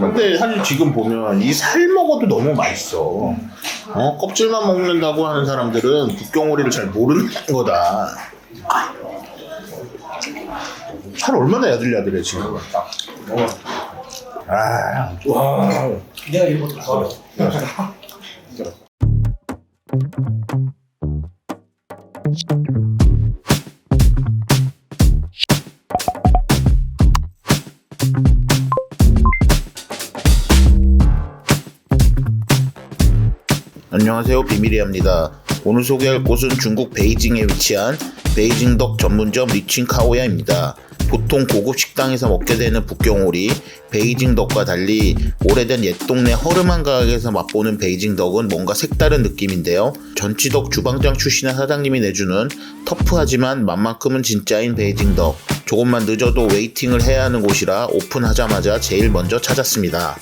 근데 사실 지금 보면 이 살 먹어도 너무 맛있어. 어? 껍질만 먹는다고 하는 사람들은 북경오리를 잘 모르는 거다. 살 얼마나 야들야들해 지금. 아, 와. 내가 이런 것도 좋아. 안녕하세요 비밀이합니다. 오늘 소개할 곳은 중국 베이징에 위치한 베이징 덕 전문점 리칭카오야입니다. 보통 고급 식당에서 먹게 되는 북경오리 베이징 덕과 달리 오래된 옛 동네 허름한 가게에서 맛보는 베이징 덕은 뭔가 색다른 느낌인데요. 전치덕 주방장 출신의 사장님이 내주는 터프하지만 맛만큼은 진짜인 베이징 덕. 조금만 늦어도 웨이팅을 해야 하는 곳이라 오픈하자마자 제일 먼저 찾았습니다.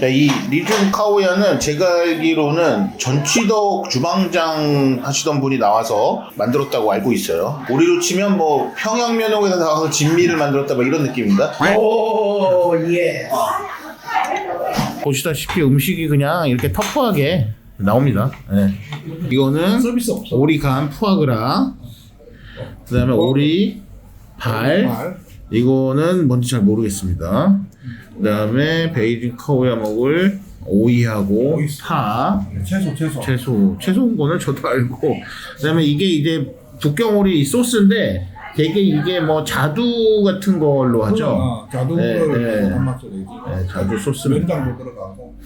자, 이 리준 카오야는 제가 알기로는 전치덕 주방장 하시던 분이 나와서 만들었다고 알고 있어요. 우리로 치면 뭐 평양 면옥에서 나와서 진미를 만들었다 뭐 이런 느낌인가? 오, 예. 보시다시피 음식이 그냥 이렇게 터프하게 나옵니다. 네. 이거는 서비스 없어. 오리 간 푸아그라, 그 다음에 오리 발, 말. 이거는 뭔지 잘 모르겠습니다. 그 다음에 베이징 카오야 먹을 오이하고 오이. 파, 채소, 채소. 채소, 채소인 거는 저도 알고. 그 다음에 이게 이제 북경오리 소스인데 되게 이게 뭐 자두 같은 걸로 하죠. 어, 네, 네. 단맛 되지. 네, 자두 소스입니다. 면장도 들어가고.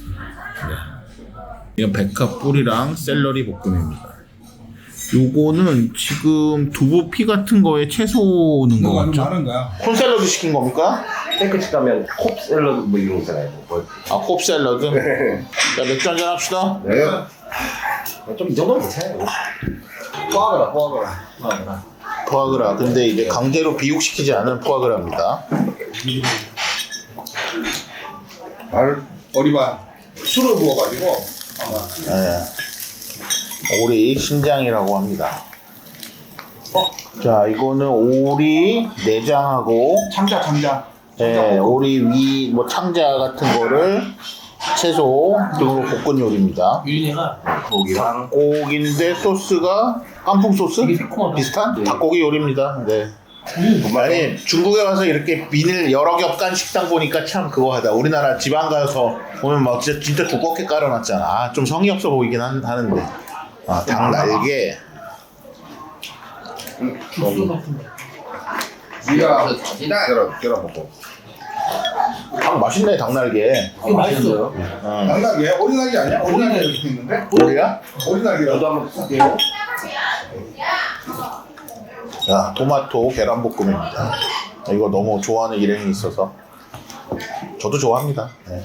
이건 백합 뿌리랑 샐러리 볶음입니다. 요거는 지금 두부 피 같은 거에 채소 넣은 거 이거 아주 같죠? 많은 거야. 콘샐러드 시킨 겁니까? 탱크집 가면 콥 샐러드 뭐 이런 거 있잖아요. 뭐. 아, 콥 샐러드? 자, 맥주 한잔 합시다. 네. 좀이 정도면 괜찮아요. 포아그라, 포아그라, 포아그라. 푸아그라. 근데 이제 강제로 비육시키지 않은 푸아그라입니다. 말, 어리반. 술을 부어가지고. 아마. 네. 오리 신장이라고 합니다. 자, 이거는 오리 내장하고 참자, 참자. 네, 오리 위, 뭐 창자 같은 거를 채소 등으로 볶은 요리입니다. 유진이가 고기랑 고기인데 소스가 깐풍 소스 새콤하다. 비슷한 닭고기 요리입니다. 네. 아니 중국에 와서 이렇게 비닐 여러 겹간 식당 보니까 참 그거 하다. 우리나라 지방 가서 보면 막 진짜, 진짜 두껍게 깔아놨잖아. 아, 좀 성의 없어 보이긴 한- 하는데. 아, 닭 날개. 니가 계란, 계란 먹고. 닭 맛있네 닭 날개. 이거 맛있어요. 어. 날개? 오리 날개 아니야? 오리 날개 이렇게 있는데? 오리야? 오리 날개라도. 저도 한번 볼게요. 자, 토마토 계란 볶음입니다. 이거 너무 좋아하는 일행이 있어서 저도 좋아합니다. 네.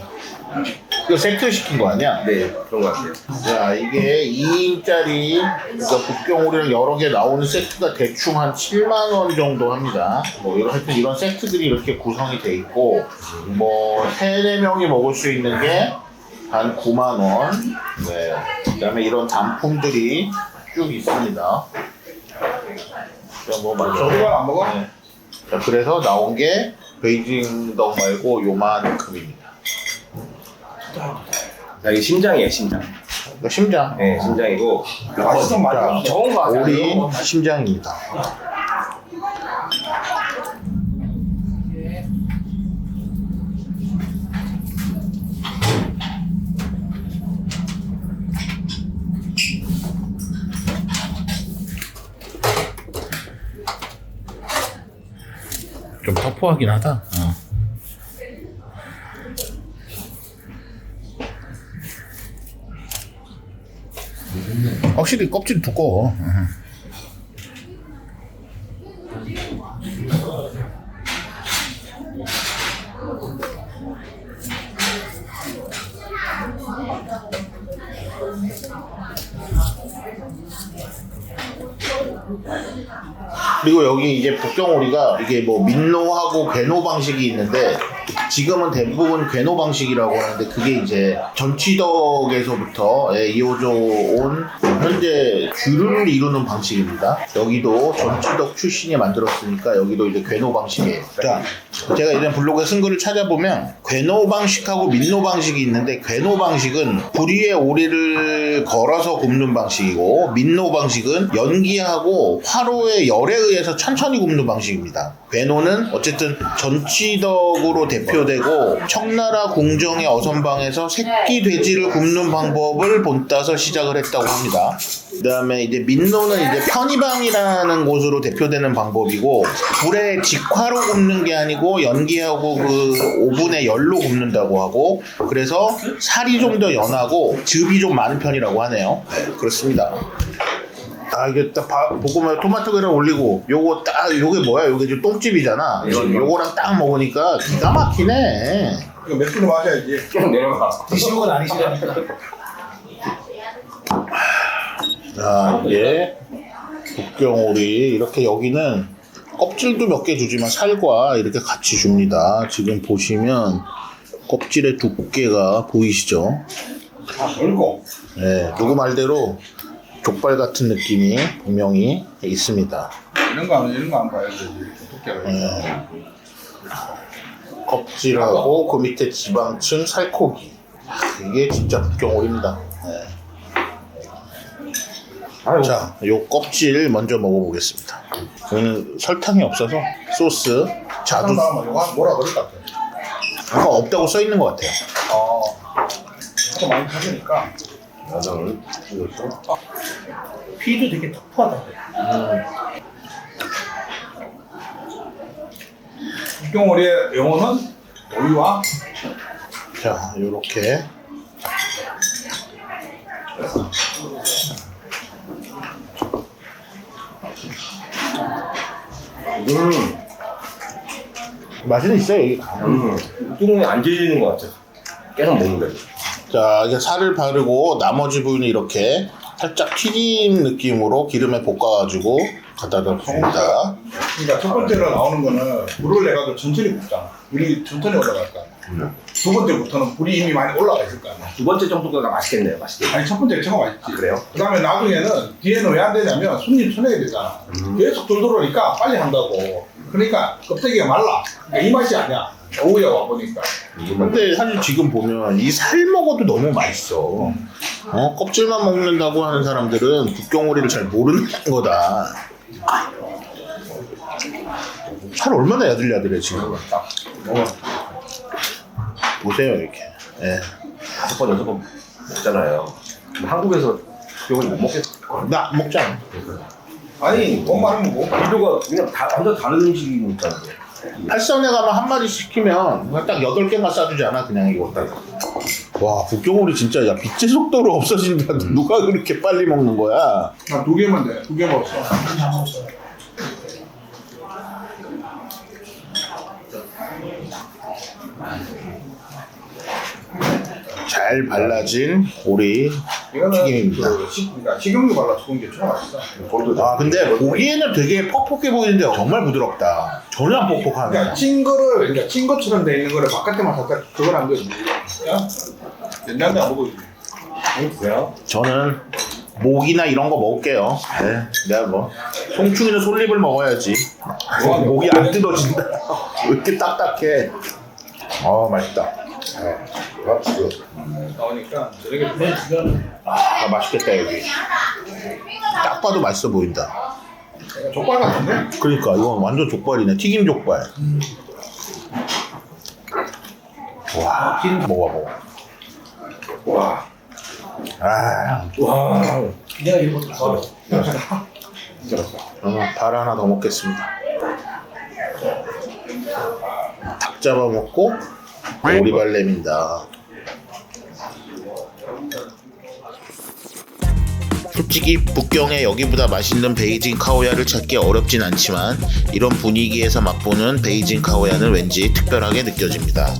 이거 세트 시킨 거 아니야? 네, 그런 것 같아요. 자, 이게 2인짜리 그러니까 북경오리랑 여러 개 나오는 세트가 대충 한 7만 원 정도 합니다. 뭐 이런 하여튼 이런 세트들이 이렇게 구성이 돼 있고 뭐 3, 4명이 먹을 수 있는 게 한 9만 원. 네. 그다음에 이런 단품들이 쭉 있습니다. 자, 뭐 맞죠? 오리반 안 먹어? 네. 자, 그래서 나온 게 베이징 덕 말고 요만큼입니다. 자, 이게 심장이에요, 심장. 이거 심장. 네, 심장이고. 맛있어, 맛있어. 적은 거 같아요. 오리 심장입니다. 좀 터프하긴 하다. 어. 확실히 껍질이 두꺼워. 그리고 여기 이제 북경오리가 이게 뭐 민노하고 괴노 방식이 있는데 지금은 대부분 괴노 방식이라고 하는데 그게 이제 전치덕에서부터 예, 이어져 온 현재 주를 이루는 방식입니다. 여기도 전치덕 출신이 만들었으니까 여기도 이제 괴노 방식이에요. 자, 제가 이전 블로그에 쓴 글을 찾아보면 괴노 방식하고 민노 방식이 있는데 괴노 방식은 불 위에 오리를 걸어서 굽는 방식이고 민노 방식은 연기하고 화로의 열에 의해서 천천히 굽는 방식입니다. 괴노는 어쨌든 전치덕으로 대표되고 청나라 궁정의 어선방에서 새끼 돼지를 굽는 방법을 본따서 시작을 했다고 합니다. 그다음에 이제 민노는 이제 편의방이라는 곳으로 대표되는 방법이고 불에 직화로 굽는 게 아니고 연기하고 그 오븐에 열로 굽는다고 하고 그래서 살이 좀 더 연하고 즙이 좀 많은 편이라고 하네요. 네, 그렇습니다. 아 이게 딱 봐- 보고만 토마토 계란 올리고 요거 딱 요게 뭐야? 요게 지금 똥집이잖아. 이건 요거랑 딱 먹으니까 기가 막히네. 이거 맥주로 마셔야지. 좀 내려가. 드시는 건 아니시라니까. 자 이게 북경오리 이렇게 여기는 껍질도 몇 개 주지만 살과 이렇게 같이 줍니다. 지금 보시면 껍질의 두께가 보이시죠? 다 걸고. 네, 누구 말대로 족발 같은 느낌이 분명히 있습니다. 이런 거 안, 이런 거 안 봐야 되지. 두께가. 네. 껍질하고 그 밑에 지방층 살코기. 아, 이게 진짜 북경오리입니다. 네. 아유, 자, 요 껍질 먼저 먹어보겠습니다. 저는 설탕이 없어서 소스 자두 한 다음에 이거 한 뭐라 그럴 것 같아. 아까 없다고 써 있는 것 같아요. 어. 또 많이 타니까. 나는 이것도. 피도 되게 터프하다. 북경오리의 영어는 오이와 자, 요렇게 음, 맛은 있어요. 여기. 음, 뚜껑이 안 질리는 것 같아. 계속 먹는다. 자, 이제 살을 바르고 나머지 부위는 이렇게 살짝 튀김 느낌으로 기름에 볶아가지고 갖다 줍니다. 그러니까 첫 번째로 나오는 거는 불을 내가지고 천천히 굽잖아. 불이 천천히 올라갈 거 아니야. 두 번째부터는 불이 이미 많이 올라가 있을 거 아니야. 두 번째 정도가 맛있겠네요, 맛있게. 아니 첫 번째 최고 맛있지. 아, 그래요? 그 다음에 나중에는 뒤에는 왜 안 되냐면 손님 쳐내야 되잖아. 계속 돌 들어오니까 빨리 한다고. 그러니까 껍데기가 말라. 그러니까 이 맛이 아니야. 오후에 와 보니까. 근데 사실 지금 보면 이 살 먹어도 너무 맛있어. 어, 껍질만 먹는다고 하는 사람들은 북경오리를 잘 모르는 거다. 살 얼마나 야들야들해 지금. 먹어. 보세요 이렇게. 예. 다섯 번, 여섯 번 먹잖아요. 한국에서 이걸 못 먹겠어. 나안 먹잖아. 아니, 뭔 말은 뭐. 비교가 그냥 다, 완전 다른 음식이니까. 팔선에 가면 한 마리 시키면 그냥 딱 여덟 개만 싸주지 않아 그냥 이거 딱. 와 북경오리 진짜 야 빛의 속도로 없어진다. 누가 그렇게 빨리 먹는 거야? 나두 개만 돼. 두 개 먹었어. 다 먹었어요. 잘 발라진 오리 이거는 튀김입니다. 그 식, 그러니까 식용유 발라서 구운 게 최고 맛있어. 아 근데 보기에는 되게 퍽퍽해 보이는데 정말 부드럽다. 전혀 안 그러니까 퍽퍽하네. 찐 거를, 그러니까 찐 것처럼 돼 있는 거를 바깥에만 살짝 그걸 안. 야? 옛날에 안 먹어주지. 그래요? 저는 목이나 이런 거 먹을게요. 네, 내가 뭐 송충이는 솔잎을 먹어야지. 어, 목이 안 뜯어진다. 왜 이렇게 딱딱해? 아 맛있다. 맛 있어. 나오니까 저렇게 내 주변은 아 맛있겠다 여기. 딱 봐도 맛있어 보인다. 족발 같은데? 그러니까 이건 완전 족발이네. 튀김 족발. 와, 먹어 먹어. 와. 아, 와. 내가 것도 좋아해. 저는 발 하나 더 먹겠습니다. 닭 잡아 먹고 오리발렘입니다. 솔직히 북경에 여기보다 맛있는 베이징 카오야를 찾기 어렵진 않지만 이런 분위기에서 맛보는 베이징 카오야는 왠지 특별하게 느껴집니다.